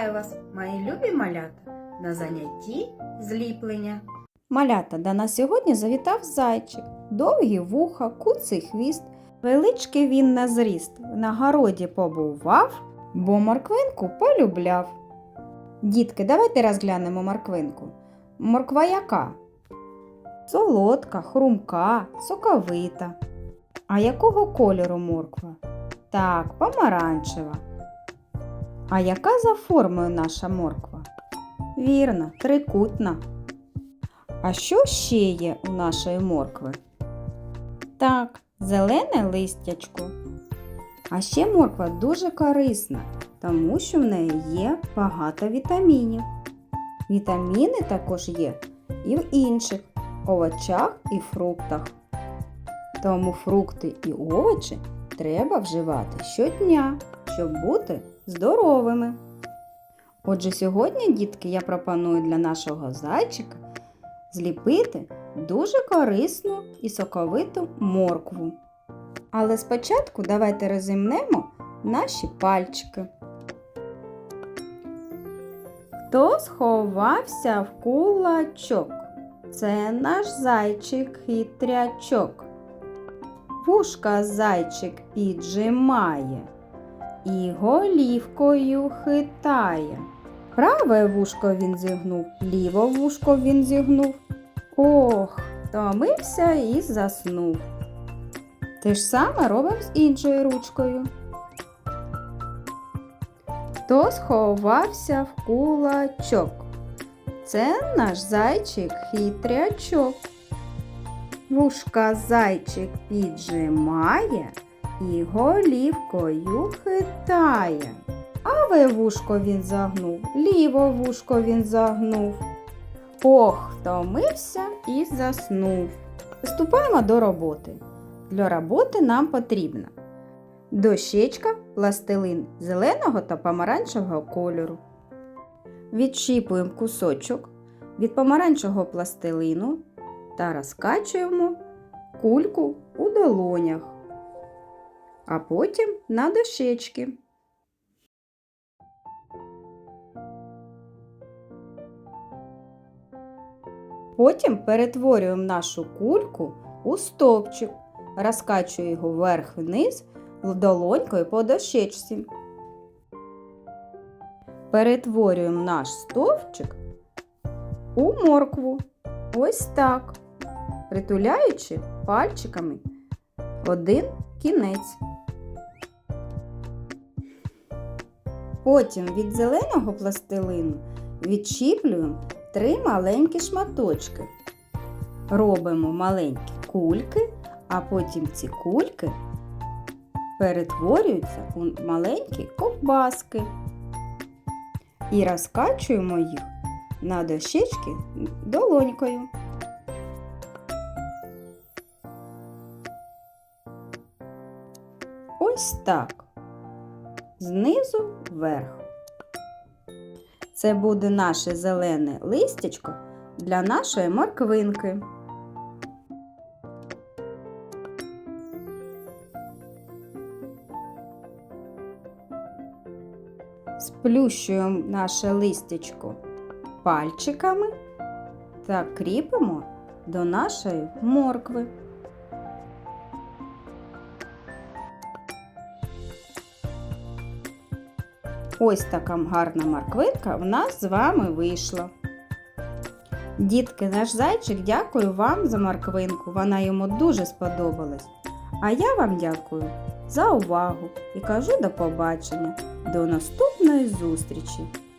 Вітаю вас, мої любі малята, на занятті зліплення. Малята, до нас сьогодні завітав зайчик. Довгі вуха, куций хвіст. Величкий він на зріст. На городі побував, бо морквинку полюбляв. Дітки, давайте розглянемо морквинку. Морква яка? Солодка, хрумка, соковита. А якого кольору морква? Так, помаранчева. А яка за формою наша морква? Вірно, трикутна. А що ще є у нашої моркви? Так, зелене листячко. А ще морква дуже корисна, тому що в неї є багато вітамінів. Вітаміни також є і в інших овочах і фруктах. Тому фрукти і овочі треба вживати щодня, щоб бути здоровими. Отже, сьогодні, дітки, я пропоную для нашого зайчика зліпити дуже корисну і соковиту моркву. Але спочатку давайте розімнемо наші пальчики. Хто сховався в кулачок? Це наш зайчик хитрячок. Вушка зайчик піджимає і голівкою хитає. Праве вушко він зігнув, ліве вушко він зігнув. Ох, втомився і заснув. Те ж саме робимо з іншою ручкою. Хто сховався в кулачок? Це наш зайчик хитрячок. Вушка зайчик піджимає і голівкою хитає. Праве вушко він загнув, ліве вушко він загнув. Ох, втомився і заснув. Приступаємо до роботи. Для роботи нам потрібна дощечка, пластилин зеленого та помаранчевого кольору. Відщіпуємо кусочок від помаранчевого пластилину та розкачуємо кульку у долонях, а потім на дощечки. Потім перетворюємо нашу кульку у стовпчик, розкачуємо його вверх-вниз долонькою по дощечці. Перетворюємо наш стовпчик у моркву. Ось так, притуляючи пальчиками один кінець. Потім від зеленого пластилину відчіплюємо три маленькі шматочки. Робимо маленькі кульки, а потім ці кульки перетворюються у маленькі ковбаски. І розкачуємо їх на дощечки долонькою. Ось так. Знизу вверх. Це буде наше зелене листячко для нашої морквинки. Сплющуємо наше листячко пальчиками та кріпимо до нашої моркви. Ось така гарна морквинка в нас з вами вийшла. Дітки, наш зайчик дякую вам за морквинку. Вона йому дуже сподобалась. А я вам дякую за увагу і кажу до побачення. До наступної зустрічі!